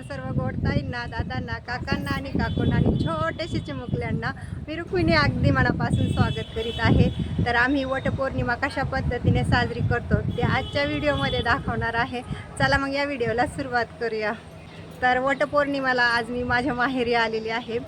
सर्व गोडताईंना दादांना काकांना आणि काकूंना आणि छोटेसे चिमुकल्यांना मी रुक्मिणी अगदी मनापासून स्वागत करीत आहे. तर आम्ही वटपौर्णिमा कशा पद्धतीने साजरी करतो ते आजच्या व्हिडिओमध्ये दाखवणार आहे. चला मग या व्हिडिओला सुरुवात करूया. तर वटपौर्णिमाला आज मी माझ्या माहेरी आलेली आहे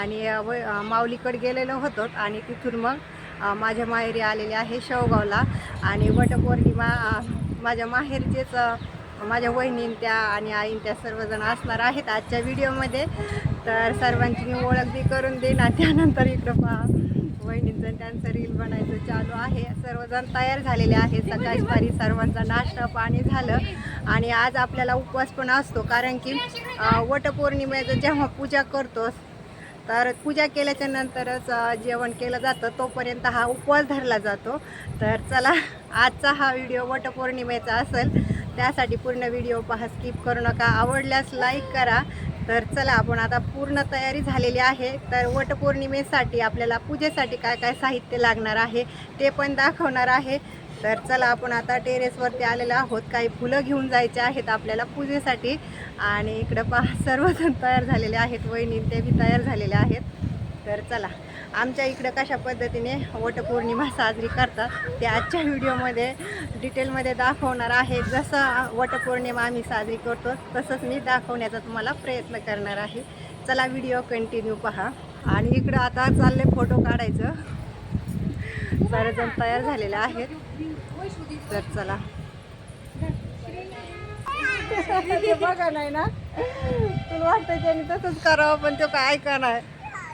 आणि व माऊलीकडे गेलेलो होतो आणि तिथून मग माझ्या माहेरी आलेले आहे शेवगावला. आणि वटपौर्णिमा माझ्या माहेरचेच माझ्या वहिनीं त्या आणि आईन त्या सर्वजण असणार आहेत आजच्या व्हिडिओमध्ये. तर सर्वांची मी ओळख बी करून देईन. त्यानंतर इकडं पहा वहिनींचं त्यांचं रील बनायचं चालू आहे. सर्वजण तयार झालेले आहेत. सकाळी पारी सर्वांचा नाश्ता पाणी झालं. आणि आज आपल्याला उपवास पण असतो कारण की वटपौर्णिमेचं जेव्हा पूजा करतो तर पूजा केल्याच्या नंतरच जेवण केलं जातं. तोपर्यंत हा उपवास धरला जातो. तर चला आजचा हा व्हिडिओ वटपौर्णिमेचा असेल. त्यासाठी पूर्ण व्हिडिओ पहा स्किप करू नका. आवडल्यास लाईक करा. तर चला आपण आता पूर्ण तयारी झालेली आहे. तर वटपौर्णिमेसाठी आपल्याला पूजेसाठी काय काय साहित्य लागणार आहे ते पण दाखवणार आहे. तर चला आपण आता टेरेसवरती आलेलो आहोत. काही फुलं घेऊन जायचे आहेत आपल्याला पूजेसाठी. आणि इकडं पहा सर्वजण तयार झालेले आहेत. वहिनी ते बी तयार झालेले आहेत. तर चला. आमच्या इकडं कशा पद्धतीने वटपौर्णिमा साजरी करतात ते आजच्या व्हिडिओमध्ये डिटेलमध्ये दाखवणार आहे. जसं वटपौर्णिमा आम्ही साजरी करतो तसंच मी दाखवण्याचा तुम्हाला प्रयत्न करणार आहे. चला व्हिडिओ कंटिन्यू पहा. आणि इकडं आता चालले फोटो काढायचं. सर्वजण तयार झालेले आहेत तर चला. बघा नाही ना? तुला वाटतं त्याने तसंच करावं पण तो काय ऐकणार?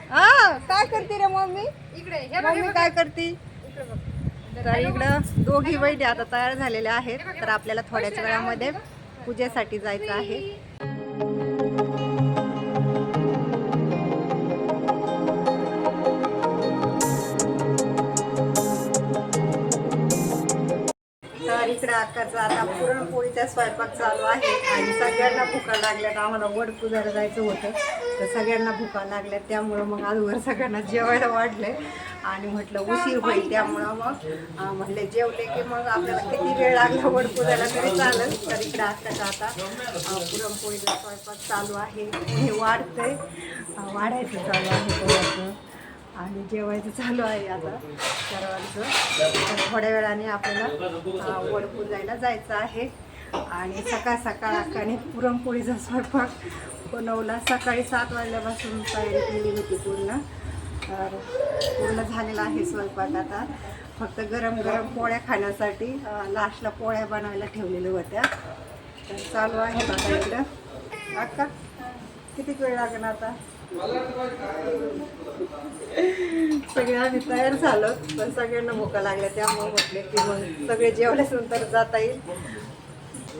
हा काय करते रे मम्मी? इकडे मम्मी काय करते? तर इकडं दोघी वैद्य आता तयार झालेल्या आहेत. तर आपल्याला थोड्याच वेळामध्ये पूजेसाठी जायचं आहे. तर इकडे अक्काचा आता पुरणपोळीचा स्वयंपाक चालू आहे. आणि सगळ्यांना भुका लागल्यात आम्हाला वड पुजायला जायचं होतं. तर सगळ्यांना भुका लागल्या त्यामुळं मग आजवर सगळ्यांना जेवायला वाढले. आणि म्हटलं उशीर होईल त्यामुळं मग म्हटलं जेवले की मग आपल्याला किती वेळ लागला वड पुजायला तरी चालेल. तर इकडे अक्काचा आता पुरणपोळीचा स्वयंपाक चालू आहे. हे वाढतंय. वाढायचं चालू आहे आणि जेवायचं चालू आहे आता सर्वांचं. तर थोड्या वेळाने आपल्याला अं, वड जायचं आहे. आणि सकाळ सकाळ अक्काने पुरणपोळीचा स्वयंपाक बनवला. सकाळी सात वाजल्यापासून तयारी केली होती पूर्ण. तर पूर्ण झालेला आहे स्वयंपाक आता. फक्त गरम गरम पोळ्या खाण्यासाठी लास्टला पोळ्या बनवायला ठेवलेल्या होत्या. तर चालू आहे आता इकडं. अक्का किती वेळ लागणार आता? सगळे आम्ही तयार झालो पण सगळ्यांना मोका लागल्या त्यामुळे म्हटले की मग सगळे जेवल्याच नंतर जाता येईल.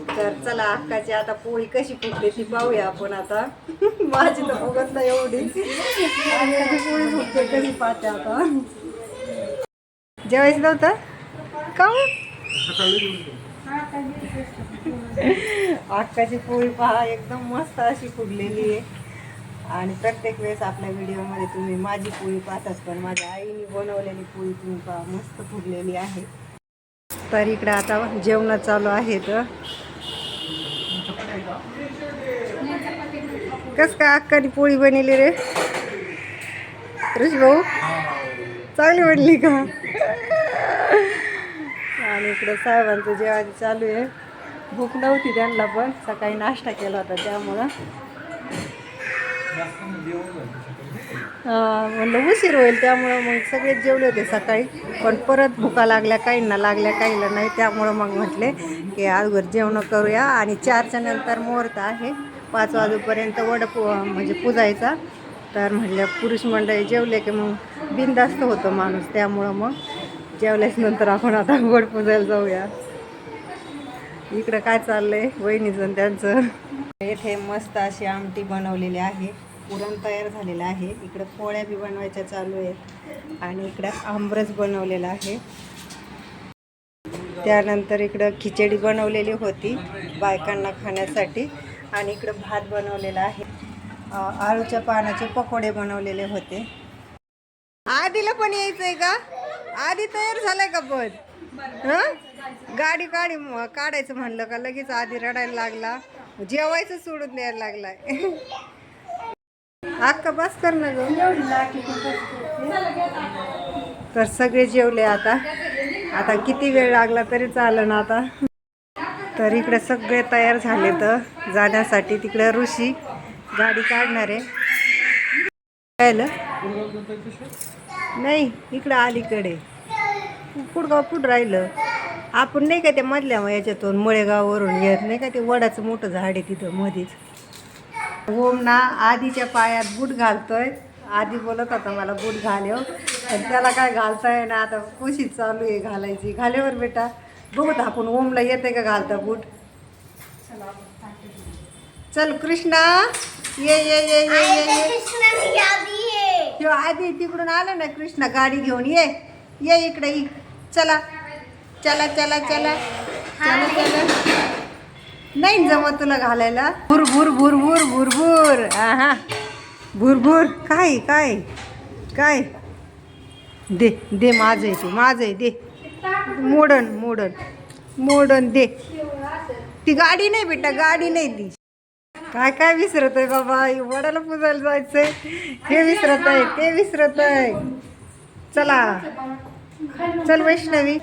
तर चला अक्काची आता पोळी कशी फुटते ती पाहूया आपण आता. माझी तर बघत नाही एवढी. अक्काची पोळी फुटते कशी पाहते आता. जेवायचं नव्हतं? का हो? अक्काची पोळी पहा एकदम मस्त अशी फुगलेली आहे. आणि प्रत्येक वेळेस आपल्या व्हिडिओमध्ये तुम्ही माझी पोळी पाहताच पण माझ्या आईने बनवलेली पोळी तुम्ही पहा मस्त फुगलेली आहे. तर इकडं आता जेवण चालू आहे तर कस का अक्कानी पोळी बनवली रे? ऋषी भाऊ चांगली बनली का? आणि इकडे साहेबांचं जेवण चालू आहे. भूक नव्हती त्यांना पण सकाळी नाश्ता केला होता त्यामुळं. म्हणलं उशीर होईल त्यामुळं मग सगळेच जेवले होते सकाळी. पण परत भुका लागल्या काहींना लागल्या काहीला नाही. त्यामुळं मग म्हटले की अगोदर जेवणं करूया. आणि चारच्या नंतर मुहूर्त आहे. पाच वाजेपर्यंत वड पु म्हणजे पुजायचा. तर म्हटलं पुरुष मंडळी जेवले की मग बिनधास्त होतो माणूस त्यामुळं मग जेवल्याच नंतर आपण आता वड पुजायला जाऊया. इकडं काय चाललंय? वहिनीचं त्यांचं. येथे मस्त अशी आमटी बनवलेली आहे. पुरण तयार झालेलं आहे. इकडं पोळ्या बी बनवायच्या चालू आहेत. आणि इकडं आमरस बनवलेला आहे. त्यानंतर इकडं खिचडी बनवलेली होती बायकांना खाण्यासाठी. आणि इकडं भात बनवलेला आहे. आळूच्या पानाचे पकोडे बनवलेले होते. आधीला पण यायचंय का? आधी तयार झालाय का पण? हां? गाडी काढी काढायचं म्हणलं का? लगेच आधी रडायला लागला. जेवायचं सोडून द्यायला लागलाय. अक्का बस कर ना ग. तर सगळे जेवले आता. आता किती वेळ लागला तरी चालेल ना आता. तर इकडे सगळे तयार झाले तर जाण्यासाठी तिकडे ऋषी गाडी काढणार आहे. कळलं? नाही इकडं अलीकडे. पुढगाव पुढं राहिलं. आपण नाही का त्या मधल्या याच्यातून मळेगाववरून येत नाही का ते वडाचं मोठं झाड आहे तिथं मध्येच ओम ना आधीच्या पायात बूट घालतोय. आधी बोलत होता मला बूट घालेव हो. पण त्याला काय घालताय ना आता कोशिश चालू आहे घालायची. घाल्यावर बेटा. बघत आपण ओमला येते का घालता बूट? चल कृष्णा ये ये ये ये ये ये. ह्यो आधी तिकडून आला ना कृष्णा गाडी घेऊन ये. ये इकडे चला. चला चला चला. चला चला. नाही जमत तुला घालायला. भूर भूर भूर भूर भूर भूर. हा भूर भूर. काय काय काय? दे दे माझं आहे ते माझं आहे दे. मोडन मोडन. मोडन दे. ती गाडी नाही बेटा गाडी नाही ती. काय काय विसरत आहे बाबा? वडाला पुजायला जायचंय. हे विसरत आहे ते विसरत आहे. चला. चल वैष्णवी.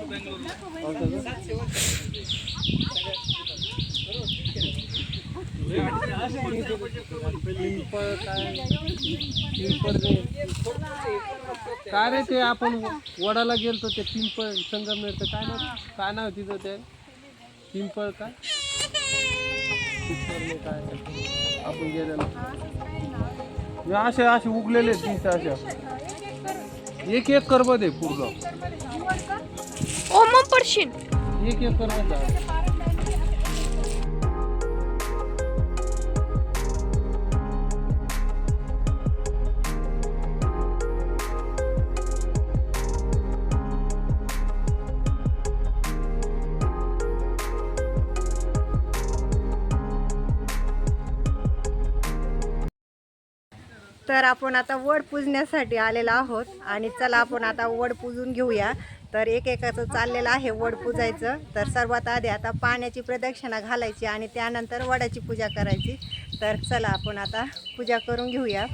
काय रे ते आपण वडाला गेलतो ते पिंपळ संगमनेरचं काय नाव काय नाव तिथं ते? पिंपळ काय पिंपळ काय आपण गेलेलो. असे असे उगलेले तिथं अशा. एक एक करबत आहे पूर्ण. ओ मग पडशील. एक एक करबत आहे. तर आपण आता वड पूजण्यासाठी आलेलो आहोत. आणि चला आपण आता वड पूजून घेऊया. तर एक एकाचं चाललेलं आहे वड पूजायचं. तर सर्वात आधी आता पाण्याची प्रदक्षिणा घालायची आणि त्यानंतर वडाची पूजा करायची. तर चला आपण आता पूजा करून घेऊया.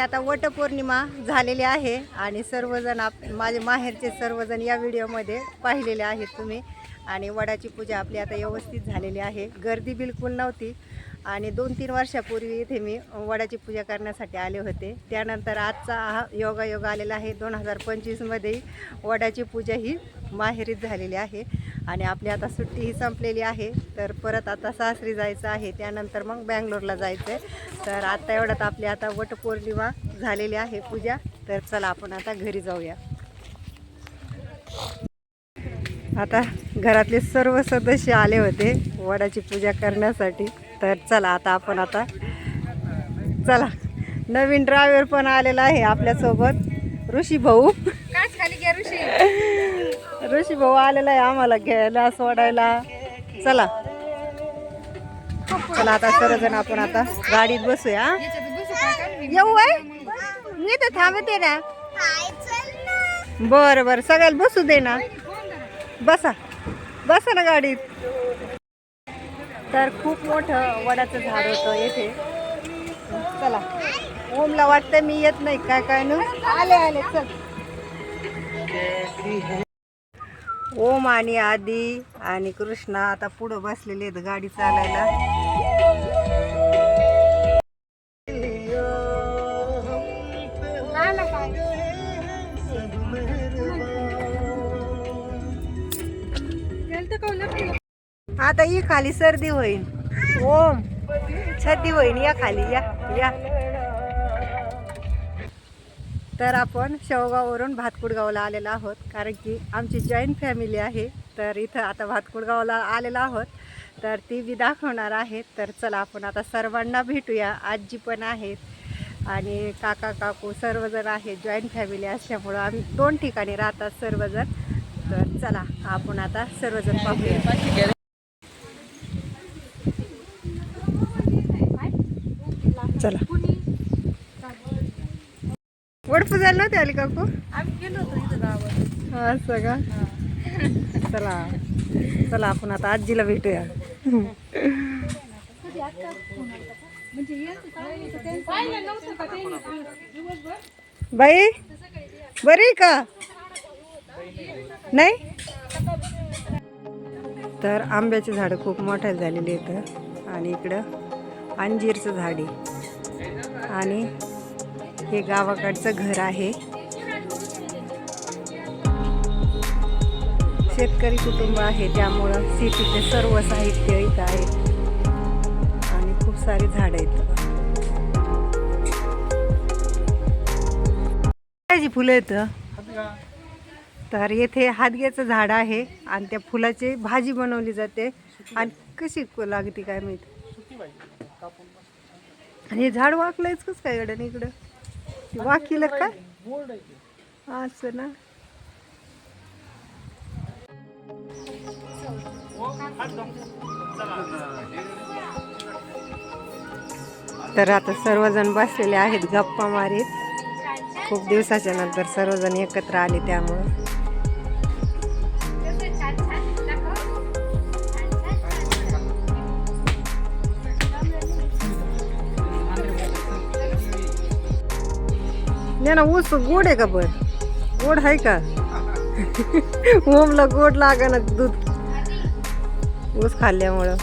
आता वटपौर्णिमा झालेली आहे आणि सर्वजण आप माझे माहेरचे सर्वजण या व्हिडिओमध्ये पाहिलेले आहेत तुम्ही. आणि वडाची पूजा आपली आता व्यवस्थित झालेली आहे. गर्दी बिलकुल नव्हती. आणि दोन तीन वर्षापूर्वी इथे मी वडाची पूजा करण्यासाठी आले होते. त्यानंतर आजचा हा योगायोग आलेला आहे. दोन हजार पंचवीसमध्येही वडाची पूजा ही माहेरीत झालेली आहे. आणि आपली आता सुट्टी ही संपलेली आहे. तर परत आता सासरी जायचं आहे. त्यानंतर मग बँगलोरला जायचं आहे तर आता एवढ्यात आपली आता वटपौर्णिमा झालेली आहे पूजा. तर चला आपण आता घरी जाऊया. आता घरातले सर्व सदस्य आले होते वडाची पूजा करण्यासाठी. तर चला आता आपण आता चला. नवीन ड्रायव्हर पण आलेला आहे आपल्यासोबत. ऋषी भाऊ. ऋषी. भाऊ आलेला आहे आम्हाला घ्यायला सोडायला. चला. चला आता सर्वजण आपण आता गाडीत बसूया येऊ आहे मी तर थांबते ना. बरं बरं. सगळ्याला बसू दे ना. बसा. बसा ना गाडीत. तर खूप मोठं वडाचं झाड होतं येथे. चला. ओमला वाटतं मी येत नाही. काय काय ना? आले आले. चल. ओम आणि आदी आणि कृष्णा आता पुढं बसलेले आहेत गाडी चालायला. आता ही खाली सर्दी होईल ओम. सर्दी होईल या खाली या या. तर आपण शेवगाववरून भातकुडगावला आलेलो आहोत. कारण की आमची जॉईंट फॅमिली आहे. तर इथं आता भातकुडगावला आलेलो आहोत. तर ती बी दाखवणार आहे तर चला आपण आता सर्वांना भेटूया. आजी पण आहेत. आणि काका काकू सर्वजण आहेत. जॉईंट फॅमिली असल्यामुळं आम्ही दोन ठिकाणी राहतात सर्वजण. तर चला आपण आता सर्वजण पाहूया. चला. वड पूजायला नव्हते आली काकू असं का? चला. चला आपण आता आजीला भेटूया. बाई बरी आहे का? नाही? तर आंब्याची झाडं खूप मोठ्या झालेली आहेत. आणि इकडं अंजीरचं झाड आहे. आणि हे गावाकडचं घर आहे. शेतकरी कुटुंब आहे त्यामुळं सिटीचे सर्व साहित्य इथं आहे. आणि खूप सारी झाडं आहेत. त्याची फुलं येतं तर येथे हादग्याचं झाड आहे आणि त्या फुलाची भाजी बनवली जाते. आणि कशी लागते काय माहिती? आणि हे झाड वाकलंयच कसं काय इकडं इकडं? वाकील काय असं ना. तर आता सर्वजण बसलेले आहेत गप्पा मारीत. खूप दिवसाच्या नंतर सर्वजण एकत्र आले त्यामुळं. नाही ना ऊस गोड आहे का पण? गोड आहे का? ओमला गोड लागा ना दूध. ऊस खाल्ल्यामुळं.